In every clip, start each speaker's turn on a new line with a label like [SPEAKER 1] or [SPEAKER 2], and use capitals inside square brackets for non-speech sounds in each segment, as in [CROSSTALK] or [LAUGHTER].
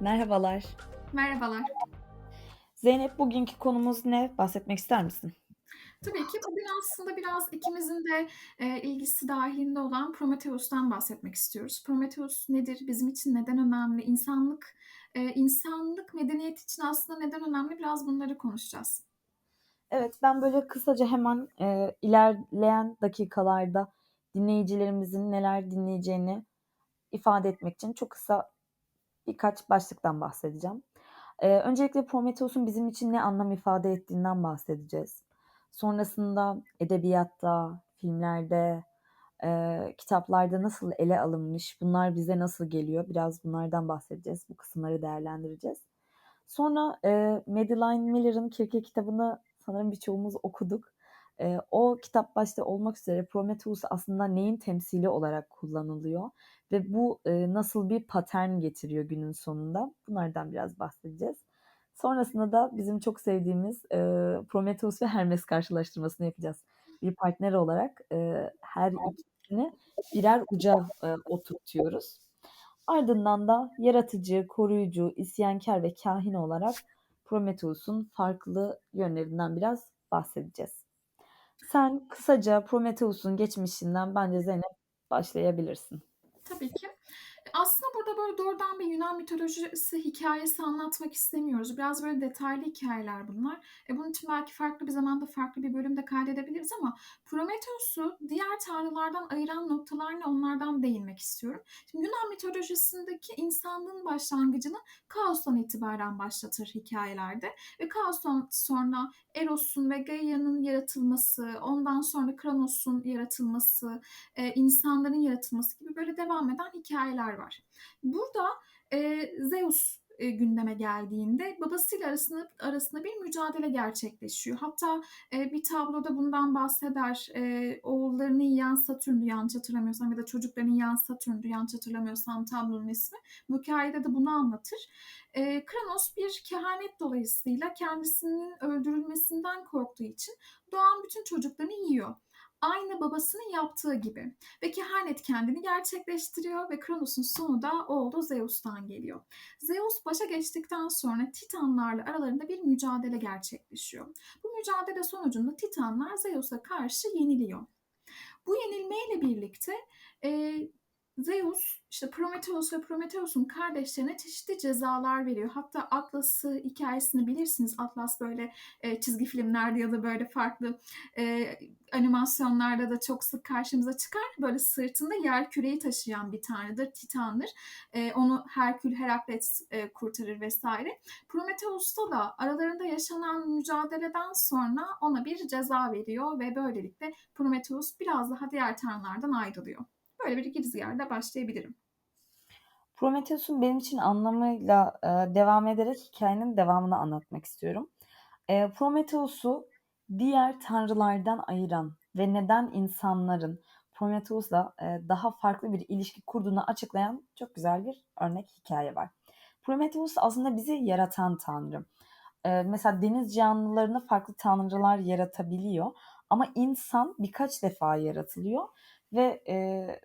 [SPEAKER 1] Merhabalar.
[SPEAKER 2] Merhabalar.
[SPEAKER 1] Zeynep, bugünkü konumuz ne? Bahsetmek ister misin?
[SPEAKER 2] Tabii ki. Bugün aslında biraz ikimizin de, eee, ilgisi dâhilinde olan Prometheus'tan bahsetmek istiyoruz. Prometheus nedir? Bizim için neden önemli? İnsanlık, eee, insanlık medeniyeti için aslında neden önemli? Biraz bunları konuşacağız.
[SPEAKER 1] Evet, ben böyle kısaca hemen, eee, ilerleyen dakikalarda dinleyicilerimizin neler dinleyeceğini ifade etmek için çok kısa birkaç başlıktan bahsedeceğim. Eee, öncelikle Prometheus'un bizim için ne anlam ifade ettiğinden bahsedeceğiz. Sonrasında edebiyatta, filmlerde, eee, kitaplarda nasıl ele alınmış, bunlar bize nasıl geliyor, biraz bunlardan bahsedeceğiz. Bu kısımları değerlendireceğiz. Sonra, eee, Madeline Miller'ın Kirke kitabını sanırım birçoğumuz okuduk. Eee, o kitap başta olmak üzere Prometheus aslında neyin temsili olarak kullanılıyor ve bu, eee, nasıl bir patern getiriyor günün sonunda? Bunlardan biraz bahsedeceğiz. Sonrasında da bizim çok sevdiğimiz, eee, Prometheus ve Hermes karşılaştırmasını yapacağız. Bir partner olarak, eee, her ikisini birer uca, eee, oturtuyoruz. Ardından da yaratıcı, koruyucu, isyankâr ve kâhin olarak Prometheus'un farklı yönlerinden biraz bahsedeceğiz. Sen kısaca Prometheus'un geçmişinden bence Zeynep başlayabilirsin.
[SPEAKER 2] Tabii ki. Aslında burada böyle doğrudan bir Yunan mitolojisi hikâyesi anlatmak istemiyoruz. Biraz böyle detaylı hikâyeler bunlar. E, bunun için belki farklı bir zamanda farklı bir bölüm de kaydedebiliriz ama Prometheus'u diğer tanrılardan ayıran noktalar ne onlardan değinmek istiyorum. Şimdi Yunan mitolojisindeki insanlığın başlangıcını kaostan itibaren başlatır hikâyelerde ve kaostan sonra Eros'un ve Gaia'nın yaratılması, ondan sonra Kronos'un yaratılması, eee, insanların yaratılması gibi böyle devam eden hikâyeler var. Burada, eee, Zeus, eee, gündeme geldiğinde babasıyla arasında arasında bir mücadele gerçekleşiyor. Hatta, eee, bir tabloda bundan bahseder. Eee, oğullarını yiyen Satürn'dü yanlış hatırlamıyorsam ya da çocuklarını yiyen Satürn'dü yanlış hatırlamıyorsam tablonun ismi. Bu hikâyede de bunu anlatır. Eee, Kronos bir kehanet dolayısıyla kendisinin öldürülmesinden korktuğu için doğan bütün çocuklarını yiyor. Aynı babasının yaptığı gibi ve kehanet kendini gerçekleştiriyor ve Kronos'un sonu da oğlu Zeus'tan geliyor. Zeus başa geçtikten sonra Titanlarla aralarında bir mücadele gerçekleşiyor. Bu mücadele sonucunda Titanlar Zeus'a karşı yeniliyor. Bu yenilmeyle birlikte, eee, Zeus, işte Prometheus ve Prometheus'un kardeşlerine çeşitli cezalar veriyor. Hatta Atlas'ı hikâyesini bilirsiniz. Atlas böyle, eee, çizgi filmlerde ya da böyle farklı, eee, animasyonlarda da çok sık karşımıza çıkar. Böyle sırtında yerküreği taşıyan bir tanrıdır, Titan'dır. Eee, onu Herkül, Herakles, eee, kurtarır vs. Prometheus'ta da aralarında yaşanan mücadeleden sonra ona bir ceza veriyor ve böylelikle Prometheus biraz daha diğer tanrılardan ayrılıyor. Böyle bir girizgâhla başlayabilirim.
[SPEAKER 1] Prometheus'un benim için anlamıyla, eee, devam ederek hikâyenin devamını anlatmak istiyorum. Eee, Prometheus'u diğer tanrılardan ayıran ve neden insanların Prometheus'la, eee, daha farklı bir ilişki kurduğunu açıklayan çok güzel bir örnek hikâye var. Prometheus aslında bizi yaratan tanrı. Eee, mesela deniz canlılarını farklı tanrılar yaratabiliyor ama insan birkaç defa yaratılıyor ve, eee,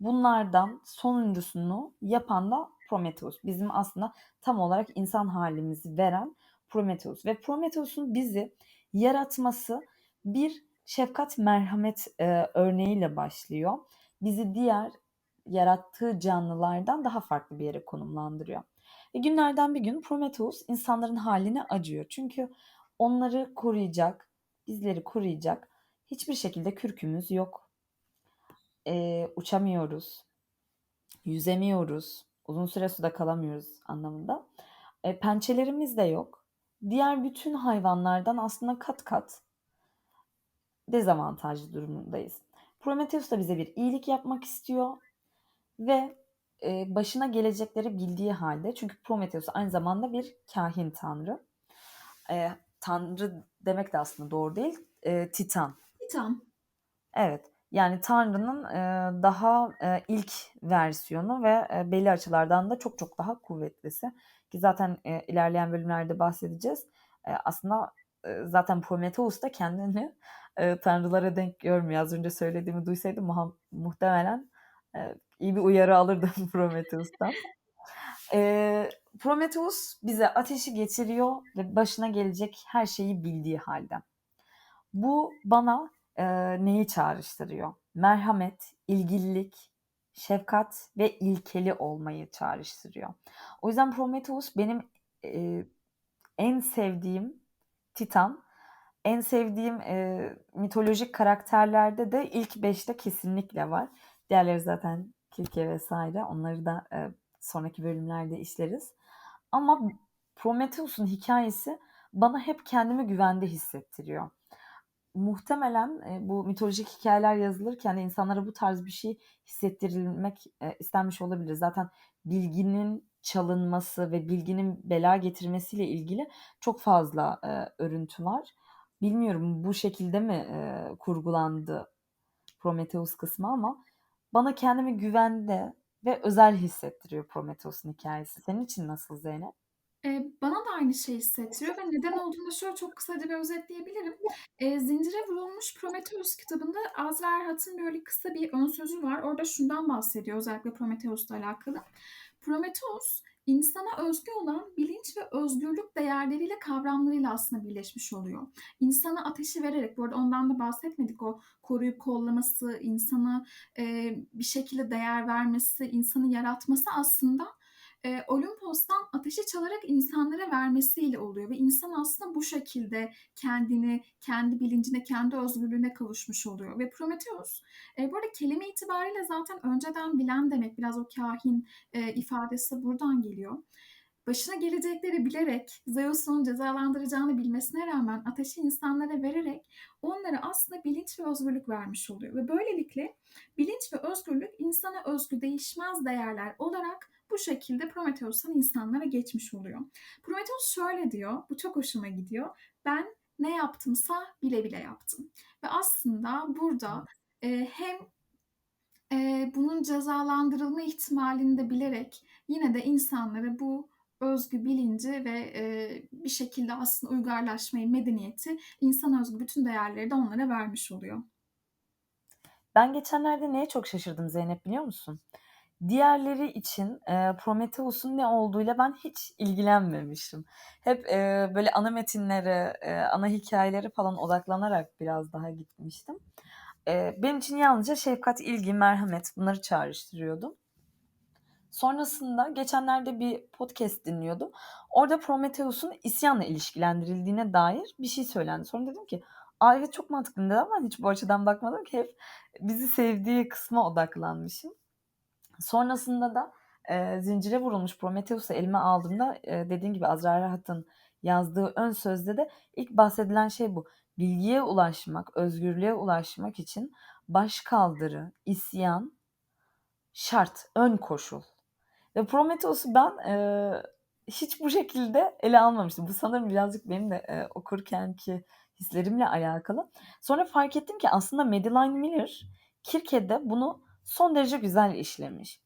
[SPEAKER 1] bunlardan sonuncusunu yapan da Prometheus. Bizim aslında tam olarak insan hâlimizi veren Prometheus ve Prometheus'un bizi yaratması bir şefkat, merhamet, eee, örneğiyle başlıyor. Bizi diğer yarattığı canlılardan daha farklı bir yere konumlandırıyor. Ve günlerden bir gün Prometheus insanların hâline acıyor. Çünkü onları koruyacak, bizleri koruyacak hiçbir şekilde kürkümüz yok. Eee, uçamıyoruz, yüzemiyoruz, uzun süre suda kalamıyoruz anlamında. Eee, pençelerimiz de yok. Diğer bütün hayvanlardan aslında kat kat dezavantajlı durumundayız. Prometheus da bize bir iyilik yapmak istiyor ve, eee, başına gelecekleri bildiği hâlde çünkü Prometheus aynı zamanda bir kâhin tanrı. Eee, tanrı demek de aslında doğru değil, eee, Titan.
[SPEAKER 2] Titan.
[SPEAKER 1] Evet, yani Tanrı'nın, daha, ilk versiyonu ve, eee, belli açılardan da çok çok daha kuvvetlisi ki zaten, ilerleyen bölümlerde bahsedeceğiz. Aslında, zaten Prometheus da kendini, tanrılara denk görmüyor. Az önce söylediğimi duysaydı muhtemelen, iyi bir uyarı alırdı [LAUGHS] Prometheus'tan. Prometheus bize ateşi getiriyor ve başına gelecek her şeyi bildiği halde. Bu bana eee, neyi çağrıştırıyor? Merhamet, ilgililik, şefkat ve ilkeli olmayı çağrıştırıyor. O yüzden Prometheus benim eee, en sevdiğim Titan. En sevdiğim eee, mitolojik karakterlerde de ilk beşte kesinlikle var. Diğerleri zaten Kirke vesaire. Onları da eee, sonraki bölümlerde işleriz. Ama Prometheus'un hikayesi bana hep kendimi güvende hissettiriyor. Muhtemelen e, bu mitolojik hikayeler yazılırken de insanlara bu tarz bir şey hissettirilmek e, istenmiş olabilir. Zaten bilginin çalınması ve bilginin bela getirmesiyle ilgili çok fazla e, örüntü var. Bilmiyorum bu şekilde mi e, kurgulandı Prometheus kısmı ama bana kendimi güvende ve özel hissettiriyor Prometheus'un hikayesi. Senin için nasıl Zeynep?
[SPEAKER 2] Eee, bana da aynı şeyi hissettiriyor ve neden olduğunu şöyle çok kısaca bir özetleyebilirim. Eee, Zincire Vurulmuş Prometheus kitabında Azra Erhat'ın böyle kısa bir ön sözü var. Orada şundan bahsediyor özellikle Prometheus'la alakalı. Prometheus insana özgü olan bilinç ve özgürlük değerleriyle kavramlarıyla aslında birleşmiş oluyor. İnsana ateşi vererek, bu arada ondan da bahsetmedik o koruyup kollaması, insana e, bir şekilde değer vermesi, insanı yaratması aslında e, Olimpos'tan ateşi çalarak insanlara vermesiyle oluyor ve insan aslında bu şekilde kendini, kendi bilincine, kendi özgürlüğüne kavuşmuş oluyor. Ve Prometheus, e, bu arada kelime itibariyle zaten önceden bilen demek, biraz o kahin e, ifadesi buradan geliyor. Başına gelecekleri bilerek Zeus'un cezalandıracağını bilmesine rağmen ateşi insanlara vererek onlara aslında bilinç ve özgürlük vermiş oluyor. Ve böylelikle bilinç ve özgürlük insana özgü değişmez değerler olarak bu şekilde Prometheus'tan insanlara geçmiş oluyor. Prometheus şöyle diyor, bu çok hoşuma gidiyor. Ben ne yaptımsa bile bile yaptım. Ve aslında burada e, hem e, bunun cezalandırılma ihtimalini de bilerek yine de insanlara bu özgü bilinci ve e, bir şekilde aslında uygarlaşmayı, medeniyeti, insan özgü bütün değerleri de onlara vermiş oluyor.
[SPEAKER 1] Ben geçenlerde neye çok şaşırdım Zeynep biliyor musun? Diğerleri için e, Prometheus'un ne olduğuyla ben hiç ilgilenmemiştim. Hep e, böyle ana metinlere, e, ana hikayeleri falan odaklanarak biraz daha gitmiştim. E, benim için yalnızca şefkat, ilgi, merhamet bunları çağrıştırıyordum. Sonrasında geçenlerde bir podcast dinliyordum. Orada Prometheus'un isyanla ilişkilendirildiğine dair bir şey söylendi. Sonra dedim ki Aa çok mantıklı. Neden ben hiç bu açıdan bakmadım ki? Hep bizi sevdiği kısma odaklanmışım. Sonrasında da e, zincire vurulmuş Prometheus'u elime aldığımda e, dediğim gibi Azra Rahat'ın yazdığı ön sözde de ilk bahsedilen şey bu. Bilgiye ulaşmak, özgürlüğe ulaşmak için baş kaldırı, isyan şart, ön koşul. Ve Prometheus'u ben e, hiç bu şekilde ele almamıştım. Bu sanırım birazcık benim de e, okurkenki hislerimle alakalı. Sonra fark ettim ki aslında Madeline Miller Kirke'de bunu son derece güzel işlemiş.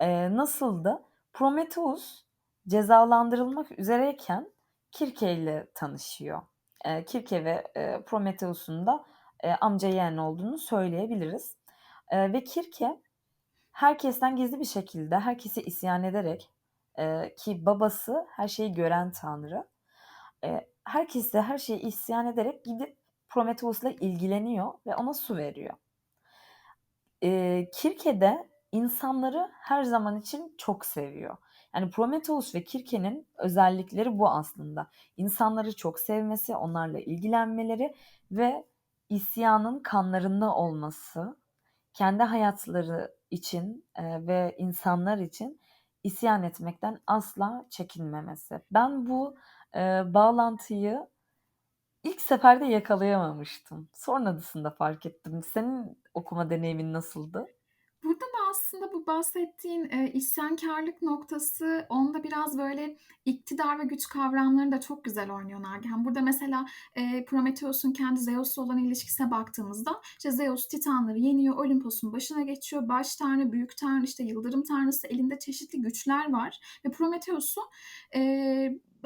[SPEAKER 1] E, nasıldı? Prometheus cezalandırılmak üzereyken Kirke ile tanışıyor. E, Kirke ve e, Prometheus'un da e, amca yeğen olduğunu söyleyebiliriz. E, ve Kirke herkesten gizli bir şekilde herkese isyan ederek e, ki babası her şeyi gören tanrı e, herkese her şeyi isyan ederek gidip Prometheus'la ilgileniyor ve ona su veriyor. E, Kirke de insanları her zaman için çok seviyor. Yani Prometheus ve Kirke'nin özellikleri bu aslında. İnsanları çok sevmesi, onlarla ilgilenmeleri ve isyanın kanlarında olması, kendi hayatları için e, ve insanlar için isyan etmekten asla çekinmemesi. Ben bu e, bağlantıyı ilk seferde yakalayamamıştım. Sonrasında fark ettim. Senin okuma deneyimin nasıldı?
[SPEAKER 2] Burada da aslında bu bahsettiğin e, isyankârlık noktası onda biraz böyle iktidar ve güç kavramlarını da çok güzel oynuyor Nagihan. Burada mesela e, Prometheus'un kendi Zeus'la olan ilişkisine baktığımızda işte Zeus Titanları yeniyor, Olimpos'un başına geçiyor. Baş tanrı, büyük tanrı, işte yıldırım tanrısı elinde çeşitli güçler var ve Prometheus'u e,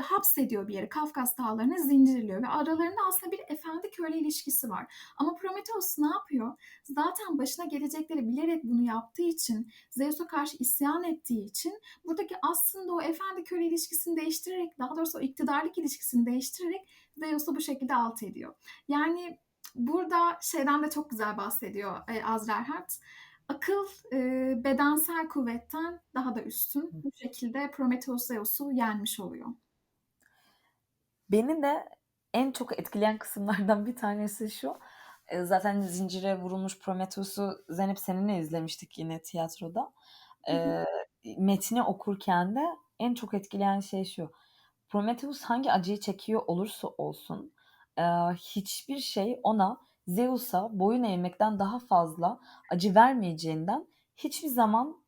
[SPEAKER 2] hapsediyor bir yere. Kafkas dağlarına zincirliyor ve aralarında aslında bir efendi köle ilişkisi var. Ama Prometheus ne yapıyor? Zaten başına gelecekleri bilerek bunu yaptığı için, Zeus'a karşı isyan ettiği için buradaki aslında o efendi köle ilişkisini değiştirerek, daha doğrusu o iktidarlık ilişkisini değiştirerek Zeus'u bu şekilde alt ediyor. Yani burada şeyden de çok güzel bahsediyor e, Azrael Hart. Akıl e, bedensel kuvvetten daha da üstün. Bu şekilde Prometheus Zeus'u yenmiş oluyor.
[SPEAKER 1] Beni de en çok etkileyen kısımlardan bir tanesi şu. E, Zaten zincire vurulmuş Prometheus'u Zeynep seninle izlemiştik yine tiyatroda. E, metni okurken de en çok etkileyen şey şu. Prometheus hangi acıyı çekiyor olursa olsun e, hiçbir şey ona Zeus'a boyun eğmekten daha fazla acı vermeyeceğinden hiçbir zaman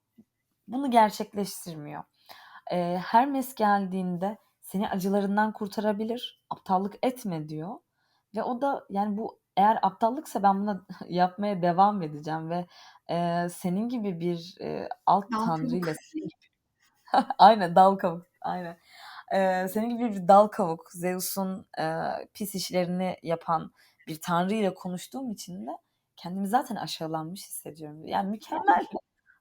[SPEAKER 1] bunu gerçekleştirmiyor. E, Hermes geldiğinde seni acılarından kurtarabilir, aptallık etme diyor. Ve o da yani bu eğer aptallıksa ben buna [LAUGHS] yapmaya devam edeceğim ve e, senin gibi bir e, alt
[SPEAKER 2] Dal
[SPEAKER 1] tanrıyla senin gibi- [LAUGHS] aynen dal kavuk aynen E, senin gibi bir dal kavuk Zeus'un e, pis işlerini yapan bir tanrıyla konuştuğum için de kendimi zaten aşağılanmış hissediyorum. Yani mükemmel.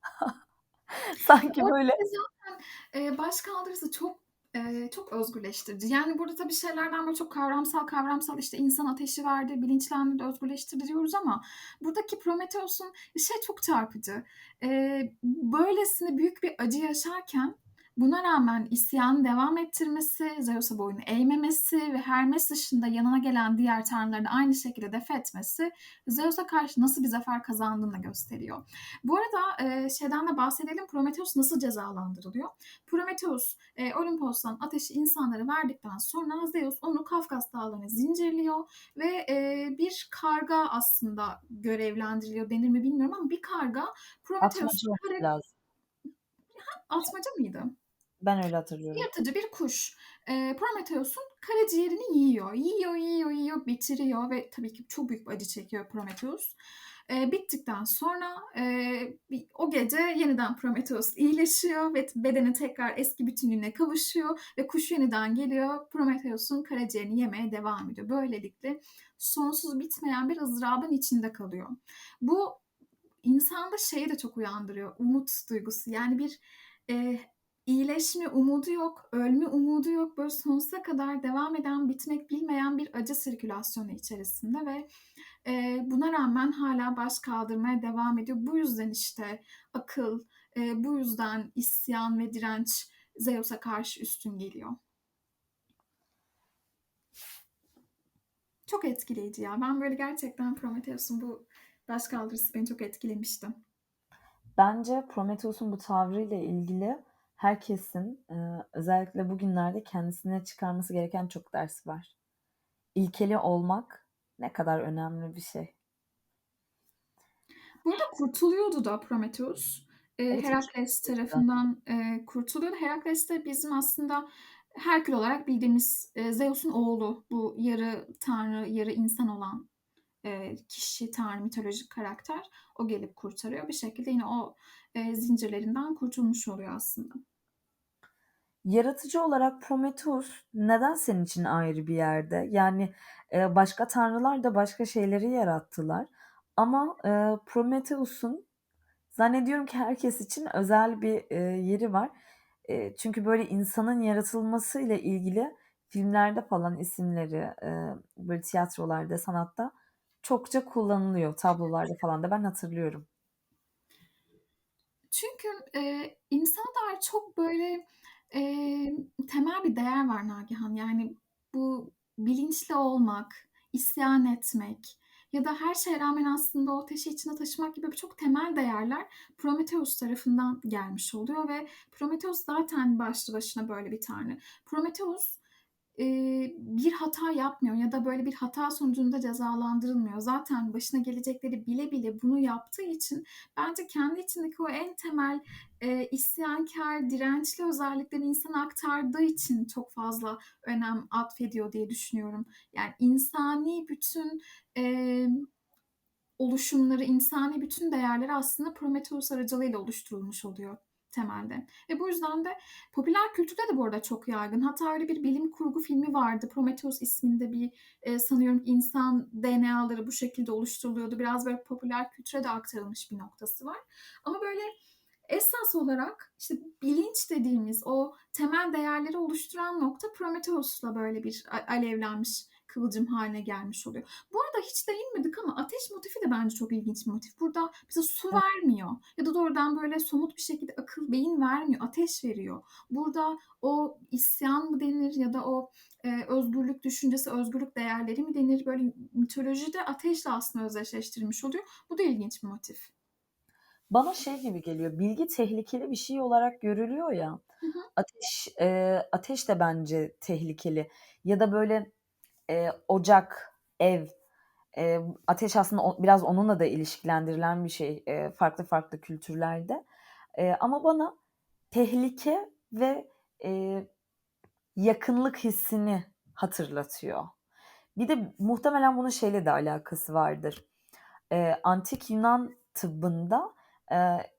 [SPEAKER 1] [LAUGHS] Sanki böyle
[SPEAKER 2] zaten e, baş kaldırısı çok e, çok özgürleştirici. Yani burada tabii şeylerden böyle çok kavramsal kavramsal işte insan ateşi verdi, bilinçlendirdi, özgürleştirdi diyoruz ama buradaki Prometheus'un şey çok çarpıcı. E, böylesine büyük bir acı yaşarken buna rağmen isyanı devam ettirmesi, Zeus'a boyun eğmemesi ve Hermes dışında yanına gelen diğer tanrılarını aynı şekilde def etmesi Zeus'a karşı nasıl bir zafer kazandığını gösteriyor. Bu arada e, şeyden de bahsedelim. Prometheus nasıl cezalandırılıyor? Prometheus e, Olimpos'tan ateşi insanlara verdikten sonra Zeus onu Kafkas dağlarına zincirliyor ve e, bir karga aslında görevlendiriliyor denir mi bilmiyorum ama bir karga Prometheus
[SPEAKER 1] atmaca
[SPEAKER 2] atmaca mıydı?
[SPEAKER 1] Ben öyle hatırlıyorum.
[SPEAKER 2] Yırtıcı bir kuş. E, Prometheus'un karaciğerini yiyor. Yiyor, yiyor, yiyor, bitiriyor ve tabii ki çok büyük bir acı çekiyor Prometheus. E, bittikten sonra e, o gece yeniden Prometheus iyileşiyor ve bedeni tekrar eski bütünlüğüne kavuşuyor ve kuş yeniden geliyor. Prometheus'un karaciğerini yemeye devam ediyor. Böylelikle sonsuz bitmeyen bir ızdırabın içinde kalıyor. Bu insanda şeyi de çok uyandırıyor. Umut duygusu. Yani bir e, iyileşme umudu yok, ölme umudu yok. Böyle sonsuza kadar devam eden, bitmek bilmeyen bir acı sirkülasyonu içerisinde ve e, buna rağmen hala baş kaldırmaya devam ediyor. Bu yüzden işte akıl, e, bu yüzden isyan ve direnç Zeus'a karşı üstün geliyor. Çok etkileyici ya. Ben böyle gerçekten Prometheus'un bu baş kaldırısı beni çok etkilemişti.
[SPEAKER 1] Bence Prometheus'un bu tavrıyla ilgili herkesin e, özellikle bugünlerde kendisine çıkarması gereken çok ders var. İlkeli olmak ne kadar önemli bir şey.
[SPEAKER 2] Burada kurtuluyordu da Prometheus.
[SPEAKER 1] Evet,
[SPEAKER 2] Herakles tarafından e, kurtuluyordu. Herakles de bizim aslında Herkül olarak bildiğimiz e, Zeus'un oğlu. Bu yarı tanrı, yarı insan olan e, kişi, tanrı, mitolojik karakter. O gelip kurtarıyor. Bir şekilde yine o e, zincirlerinden kurtulmuş oluyor aslında.
[SPEAKER 1] Yaratıcı olarak Prometheus neden senin için ayrı bir yerde? Yani e, başka tanrılar da başka şeyleri yarattılar. Ama e, Prometheus'un zannediyorum ki herkes için özel bir e, yeri var. E, çünkü böyle insanın yaratılması ile ilgili filmlerde falan isimleri e, böyle tiyatrolarda, sanatta çokça kullanılıyor. Tablolarda falan da ben hatırlıyorum.
[SPEAKER 2] Çünkü e, insana dair çok böyle e, temel bir değer var Nagihan. Yani bu bilinçli olmak, isyan etmek ya da her şeye rağmen aslında o ateşi içine taşımak gibi çok temel değerler Prometheus tarafından gelmiş oluyor ve Prometheus zaten başlı başına böyle bir tanrı. Prometheus e, bir hata yapmıyor ya da böyle bir hata sonucunda cezalandırılmıyor. Zaten başına gelecekleri bile bile bunu yaptığı için bence kendi içindeki o en temel e, isyankar, dirençli özellikleri insana aktardığı için çok fazla önem atfediyor diye düşünüyorum. Yani insani bütün e, oluşumları, insani bütün değerleri aslında Prometheus aracılığıyla oluşturulmuş oluyor. Temelde ve bu yüzden de popüler kültürde de bu arada çok yaygın. Hatta öyle bir bilim kurgu filmi vardı. Prometheus isminde bir, eee, sanıyorum insan DNA'ları bu şekilde oluşturuluyordu. Biraz böyle popüler kültüre de aktarılmış bir noktası var. Ama böyle esas olarak işte bilinç dediğimiz o temel değerleri oluşturan nokta Prometheus'la böyle bir alevlenmiş kıvılcım haline gelmiş oluyor. Bu arada hiç değinmedik ama ateş motifi de bence çok ilginç bir motif. Burada bize su vermiyor ya da doğrudan böyle somut bir şekilde akıl, beyin vermiyor, ateş veriyor. Burada o isyan mı denir ya da o, eee, özgürlük düşüncesi, özgürlük değerleri mi denir? Böyle mitolojide ateşle aslında özdeşleştirilmiş oluyor. Bu da ilginç bir motif.
[SPEAKER 1] Bana şey gibi geliyor, bilgi tehlikeli bir şey olarak görülüyor ya,
[SPEAKER 2] Hı hı.
[SPEAKER 1] ateş, eee, ateş de bence tehlikeli ya da böyle, eee, ocak, ev, eee, ateş aslında o biraz onunla da ilişkilendirilen bir şey, eee, farklı farklı kültürlerde. Eee, ama bana tehlike ve, eee, yakınlık hissini hatırlatıyor. Bir de muhtemelen bunun şeyle de alakası vardır. Eee, antik Yunan tıbbında, eee,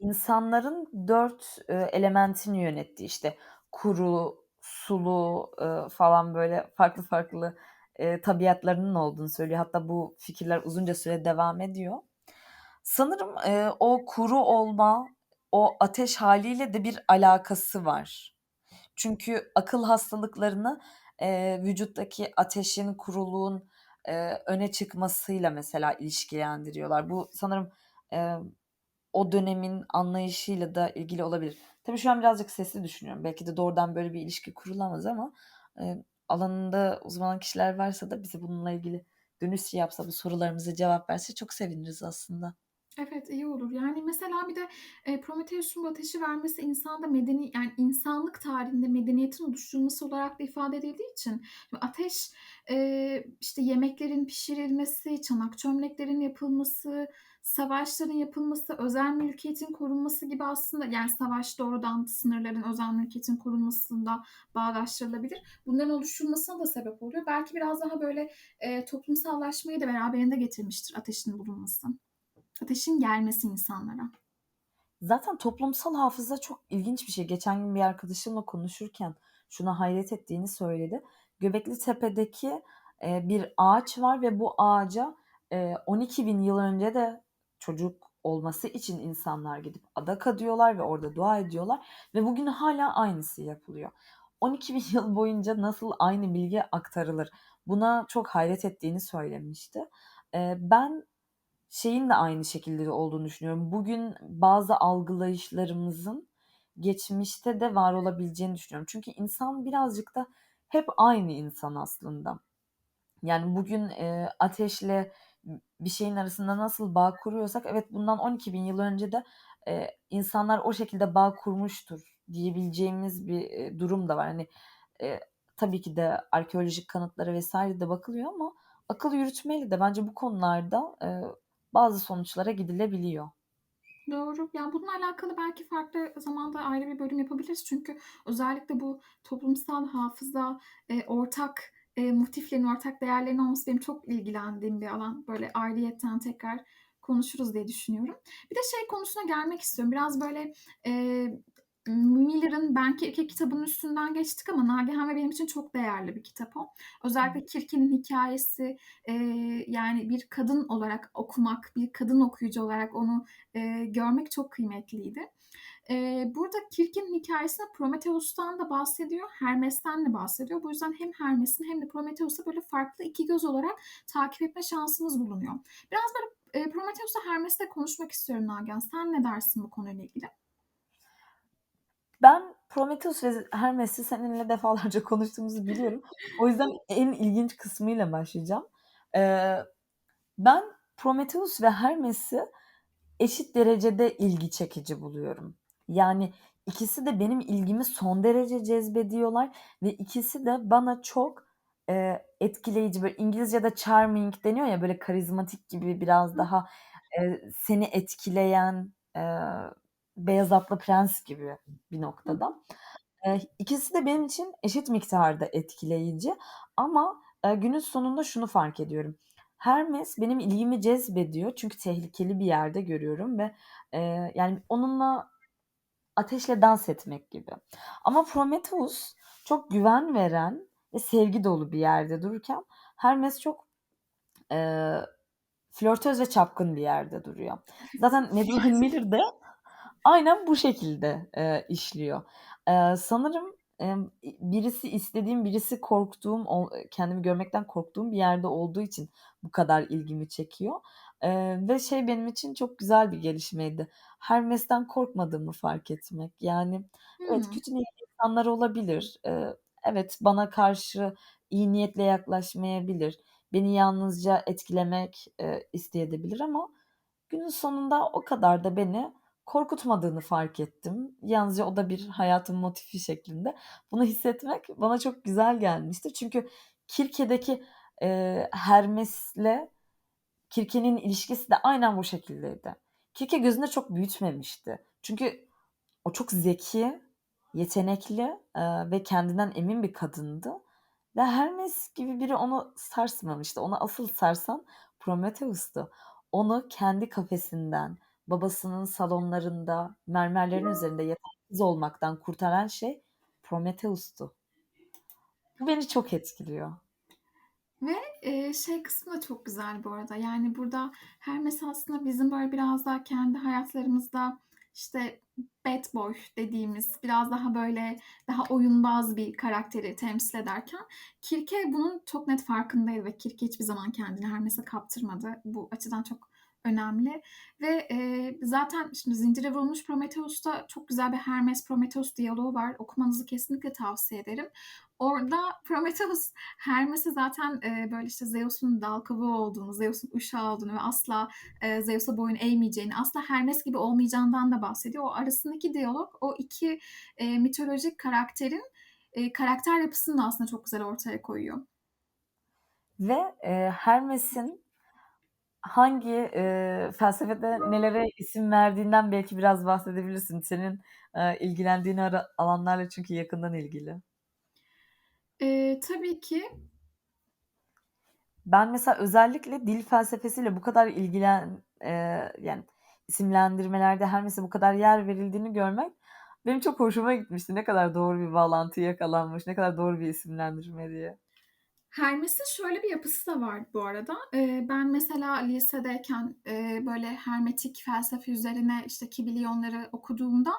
[SPEAKER 1] insanların 4, eee, elementini yönettiği, işte kuru, sulu, ııı, falan böyle farklı farklı, eee, tabiatlarının olduğunu söylüyor. Hatta bu fikirler uzunca süre devam ediyor. Sanırım, eee, o kuru olma, o ateş hâliyle de bir alakası var. Çünkü akıl hastalıklarını, eee, vücuttaki ateşin, kuruluğun, eee, öne çıkmasıyla mesela ilişkilendiriyorlar. Bu sanırım, eee, o dönemin anlayışıyla da ilgili olabilir. Tabii şu an birazcık sesli düşünüyorum. Belki de doğrudan böyle bir ilişki kurulamaz ama, eee, alanında uzman kişiler varsa da bize bununla ilgili dönüş yapsa, bu sorularımıza cevap verse çok seviniriz aslında.
[SPEAKER 2] Evet, iyi olur. Yani, mesela bir de, eee, Prometheus'un ateşi vermesi insanda medeni yani insanlık tarihinde medeniyetin oluşturulması olarak da ifade edildiği için ateş, eee, işte yemeklerin pişirilmesi, çanak çömleklerin yapılması, savaşların yapılması, özel mülkiyetin korunması gibi aslında yani savaş doğrudan sınırların, özel mülkiyetin korunmasında bağdaştırılabilir. Bunların oluşturulmasına da sebep oluyor. Belki biraz daha böyle, eee, toplumsallaşmayı da beraberinde getirmiştir ateşin bulunması. Ateşin gelmesi insanlara.
[SPEAKER 1] Zaten toplumsal hafıza çok ilginç bir şey. Geçen gün bir arkadaşımla konuşurken şuna hayret ettiğini söyledi. Göbeklitepe'deki, eee, bir ağaç var ve bu ağaca, eee, 12.000 yıl önce de çocuk olması için insanlar gidip adak adıyorlar ve orada dua ediyorlar ve bugün hâlâ aynısı yapılıyor. 12.000 [LAUGHS] yıl boyunca nasıl aynı bilgi aktarılır? Buna çok hayret ettiğini söylemişti. Eee, ben şeyin de aynı şekilde olduğunu düşünüyorum. Bugün bazı algılayışlarımızın geçmişte de var olabileceğini düşünüyorum. Çünkü insan birazcık da hep aynı insan aslında. Yani bugün, eee, ateşle bir şeyin arasında nasıl bağ kuruyorsak evet bundan 12.000 yıl önce de, eee, insanlar o şekilde bağ kurmuştur diyebileceğimiz bir, eee, durum da var. Hani, eee, tabii ki de arkeolojik kanıtlara vs. de bakılıyor ama akıl yürütmeyle de bence bu konularda, eee, bazı sonuçlara gidilebiliyor.
[SPEAKER 2] Doğru. Ya, bununla alakalı belki farklı zamanda ayrı bir bölüm yapabiliriz. Çünkü özellikle bu toplumsal hafıza, eee, ortak, eee, motiflerin, ortak değerlerin olması benim çok ilgilendiğim bir alan. Böyle ayrıyeten tekrar konuşuruz diye düşünüyorum. Bir de şey konusuna gelmek istiyorum. Biraz böyle, eee, Miller'ın Ben Kirke kitabının üstünden geçtik ama Nagihan ve benim için çok değerli bir kitap o. Özellikle. Kirke'nin hikâyesi, eee, yani bir kadın olarak okumak, bir kadın okuyucu olarak onu, eee, görmek çok kıymetliydi. Eee, burada Kirke'nin hikâyesinde Prometheus'tan da bahsediyor, Hermes'ten de bahsediyor. Bu yüzden hem Hermes'in hem de Prometheus'u böyle farklı 2 göz olarak takip etme şansımız bulunuyor. Biraz böyle, eee, Prometheus'la Hermes'i de konuşmak istiyorum Nagihan. Sen ne dersin bu konuyla ilgili?
[SPEAKER 1] Ben Prometheus ve Hermes'i seninle defalarca konuştuğumuzu biliyorum. O yüzden en ilginç kısmıyla başlayacağım. Eee, ben Prometheus ve Hermes'i eşit derecede ilgi çekici buluyorum. Yani ikisi de benim ilgimi son derece cezbediyorlar ve ikisi de bana çok, eee, etkileyici, böyle İngilizce'de charming deniyor ya, böyle karizmatik gibi biraz daha, eee, seni etkileyen, eee, beyaz atlı prens gibi bir noktada. Eee, ikisi de benim için eşit miktarda etkileyici ama, eee, günün sonunda şunu fark ediyorum. Hermes benim ilgimi cezbediyor çünkü tehlikeli bir yerde görüyorum ve, eee, yani onunla ateşle dans etmek gibi. Ama Prometheus çok güven veren ve sevgi dolu bir yerde dururken Hermes çok e, flörtöz ve çapkın bir yerde duruyor. Zaten [LAUGHS] Neil Miller de aynen bu şekilde e, işliyor. E, sanırım e, birisi istediğim, birisi korktuğum, kendimi görmekten korktuğum bir yerde olduğu için bu kadar ilgimi çekiyor. E, ve şey benim için çok güzel bir gelişmeydi. Hermes'ten korkmadığımı fark etmek. Yani evet
[SPEAKER 2] Hımm.
[SPEAKER 1] kötü niyetli insanlar olabilir. E, evet bana karşı iyi niyetle yaklaşmayabilir. Beni yalnızca etkilemek e, isteyebilir ama günün sonunda o kadar da beni korkutmadığını fark ettim. Yalnızca o da bir hayatın motifi şeklinde. Bunu hissetmek bana çok güzel gelmişti. Çünkü Kirke'deki e, Hermes'le Kirke'nin ilişkisi de aynen bu şekildeydi. Kirke gözünde çok büyütmemişti. Çünkü o çok zeki, yetenekli e, ve kendinden emin bir kadındı. Ve Hermes gibi biri onu sarsmamıştı. Onu asıl sarsan Prometheus'tu. Onu kendi kafesinden, babasının salonlarında, mermerlerin üzerinde yetersiz olmaktan kurtaran şey Prometheus'tu. Bu beni çok etkiliyor.
[SPEAKER 2] Ve e, şey kısmı da çok güzel bu arada. Yani burada Hermes aslında bizim böyle biraz daha kendi hayatlarımızda işte bad boy dediğimiz biraz daha böyle daha oyunbaz bir karakteri temsil ederken Kirke bunun çok net farkındaydı ve Kirke hiçbir zaman kendini Hermes'e kaptırmadı. Bu açıdan çok önemli ve e, zaten şimdi Zincire Vurulmuş Prometheus'ta çok güzel bir Hermes Prometheus diyaloğu var. Okumanızı kesinlikle tavsiye ederim. Orada [LAUGHS] Prometheus Hermes'e zaten e, böyle işte Zeus'un dal kavuğu olduğunu, Zeus'un uşağı olduğunu ve asla e, Zeus'a boyun eğmeyeceğini, asla Hermes gibi olmayacağından da bahsediyor. O arasındaki diyalog o iki e, mitolojik karakterin e, karakter yapısını da aslında çok güzel ortaya koyuyor.
[SPEAKER 1] Ve e, Hermes'in hangi e, felsefede nelere isim verdiğinden belki biraz bahsedebilirsin. Senin e, ilgilendiğin ara, alanlarla çünkü yakından ilgili.
[SPEAKER 2] E, tabii ki.
[SPEAKER 1] Ben mesela özellikle dil felsefesiyle bu kadar ilgilen e, yani isimlendirmelerde her mesela bu kadar yer verildiğini görmek benim çok hoşuma gitmişti. Ne kadar doğru bir bağlantı yakalanmış, ne kadar doğru bir isimlendirme diye.
[SPEAKER 2] Hermes'in şöyle bir yapısı da var bu arada. Eee, ben mesela lisedeyken, eee, böyle hermetik felsefe üzerine işte Kibililyonları okuduğumda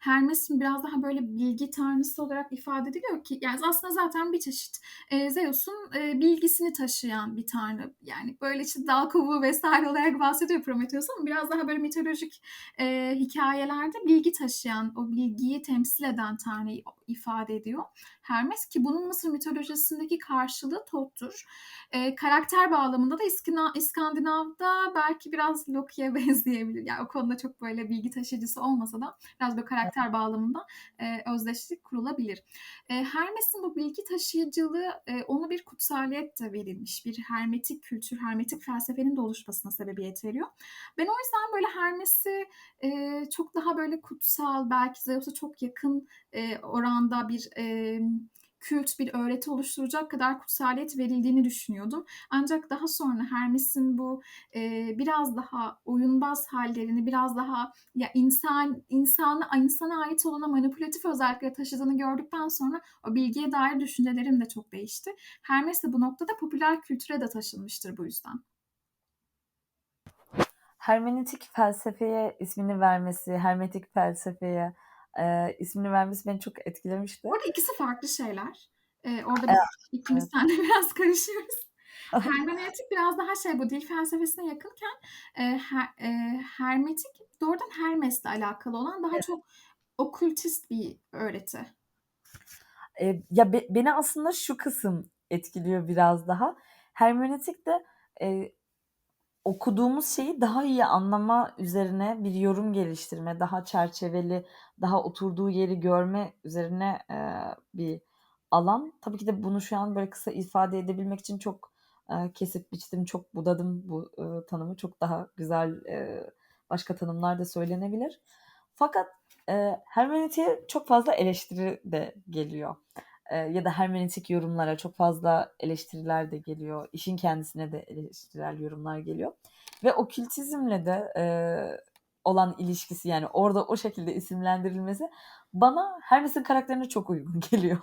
[SPEAKER 2] Hermes'in biraz daha böyle bilgi tanrısı olarak ifade ediliyor ki yani aslında zaten bir çeşit eee, Zeus'un eee, bilgisini taşıyan bir tanrı. Yani böyle işte dağ kovuğu vesaire olarak bahsediyor Prometheus ama biraz daha böyle mitolojik eee, hikayelerde bilgi taşıyan, o bilgiyi temsil eden tanrıyı ifade ediyor. Hermes ki bunun Mısır mitolojisindeki karşılığı Thoth'tur. E, karakter bağlamında da İskandinav'da belki biraz Loki'ye [LAUGHS] benzeyebilir. Yani o konuda çok böyle bilgi taşıyıcısı olmasa da biraz böyle karakter bağlamında e, özdeşlik kurulabilir. E, Hermes'in bu bilgi taşıyıcılığı e, ona bir kutsaliyet de verilmiş. Bir hermetik kültür, hermetik felsefenin de oluşmasına sebebiyet veriyor. Ben o yüzden böyle Hermes'i e, çok daha böyle kutsal, belki Zeus'a çok yakın e, oranda bir e, kült bir öğreti oluşturacak kadar kutsaliyet verildiğini düşünüyordum. Ancak daha sonra Hermes'in bu e, biraz daha oyunbaz hallerini, biraz daha ya insan insanı insana ait olana manipülatif özellikleri taşıdığını gördükten sonra o bilgiye dair düşüncelerim de çok değişti. Hermes de bu noktada popüler kültüre de taşınmıştır bu yüzden.
[SPEAKER 1] Hermenetik felsefeye ismini vermesi, hermetik felsefeye e, ismini vermesi beni çok etkilemişti.
[SPEAKER 2] Orada ikisi farklı şeyler. Ee, orada biz evet. ikimiz evet. seninle [LAUGHS] biraz karışıyoruz. Hermeneutik biraz daha şey bu dil felsefesine yakınken e, her, e, hermetik doğrudan Hermes'le alakalı olan daha evet. çok okültist bir öğreti.
[SPEAKER 1] E, ya be, beni aslında şu kısım etkiliyor biraz daha. Hermeneutik de e, okuduğumuz şeyi daha iyi anlama üzerine bir yorum geliştirme, daha çerçeveli, daha oturduğu yeri görme üzerine e, bir alan. Tabii ki de bunu şu an böyle kısa ifade edebilmek için çok e, kesip biçtim, çok budadım bu e, tanımı. Çok daha güzel e, başka tanımlar da söylenebilir. Fakat e, hermeneutiğe çok fazla eleştiri de geliyor. E, ya da hermeneutik yorumlara çok fazla eleştiriler de geliyor. İşin kendisine de eleştirel yorumlar geliyor. Ve okültizmle de e, olan ilişkisi yani orada o şekilde isimlendirilmesi bana Hermes'in karakterine çok uygun [LAUGHS] geliyor.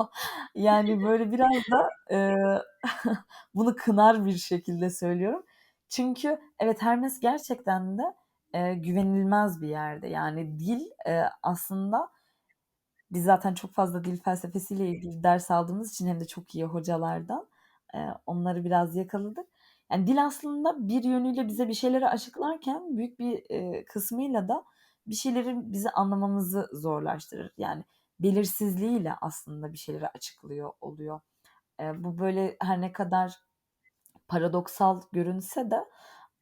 [SPEAKER 1] Yani böyle biraz da eee, [LAUGHS] bunu kınar bir şekilde söylüyorum. Çünkü evet Hermes gerçekten de eee, güvenilmez bir yerde. Yani dil eee, aslında biz zaten çok fazla dil felsefesiyle ilgili ders aldığımız için hem de çok iyi hocalardan eee, onları biraz yakaladık. Yani dil aslında bir yönüyle bize bir şeyleri açıklarken büyük bir eee, kısmıyla da bir şeyleri bizi anlamamızı zorlaştırır. Yani belirsizliğiyle aslında bir şeyleri açıklıyor oluyor. Eee, bu böyle her ne kadar paradoksal görünse de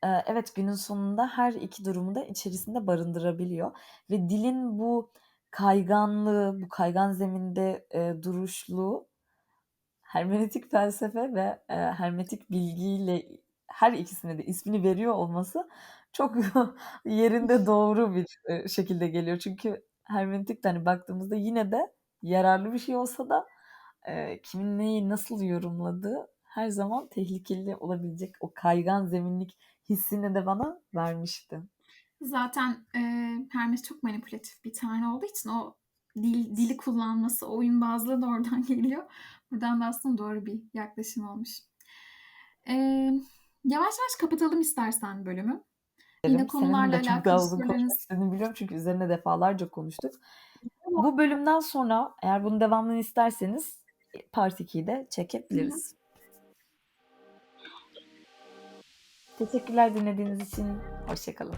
[SPEAKER 1] eee, evet günün sonunda her iki durumu da içerisinde barındırabiliyor ve dilin bu kayganlığı, bu kaygan zeminde eee, duruşluğu hermeneutik felsefe ve eee, hermetik bilgiyle her ikisine de ismini veriyor olması çok [LAUGHS] yerinde doğru bir eee, şekilde geliyor. Çünkü hermeneutik de hani baktığımızda yine de yararlı bir şey olsa da eee, kimin neyi nasıl yorumladığı her zaman tehlikeli olabilecek o kaygan zeminlik hissini de bana vermişti.
[SPEAKER 2] Zaten eee, Hermes çok manipülatif bir tanrı olduğu için o dil, dili kullanması, oyun bazlığı da oradan [LAUGHS] geliyor. Buradan da aslında doğru bir yaklaşım olmuş. Eee, yavaş yavaş kapatalım istersen bölümü. Yine konularla
[SPEAKER 1] de çok
[SPEAKER 2] alakalı
[SPEAKER 1] daha uzun konuşmak biliyorum çünkü üzerine defalarca konuştuk. Bu bölümden sonra eğer bunun devamını isterseniz Part 2'yi de çekebiliriz. Teşekkürler dinlediğiniz için. Hoşçakalın.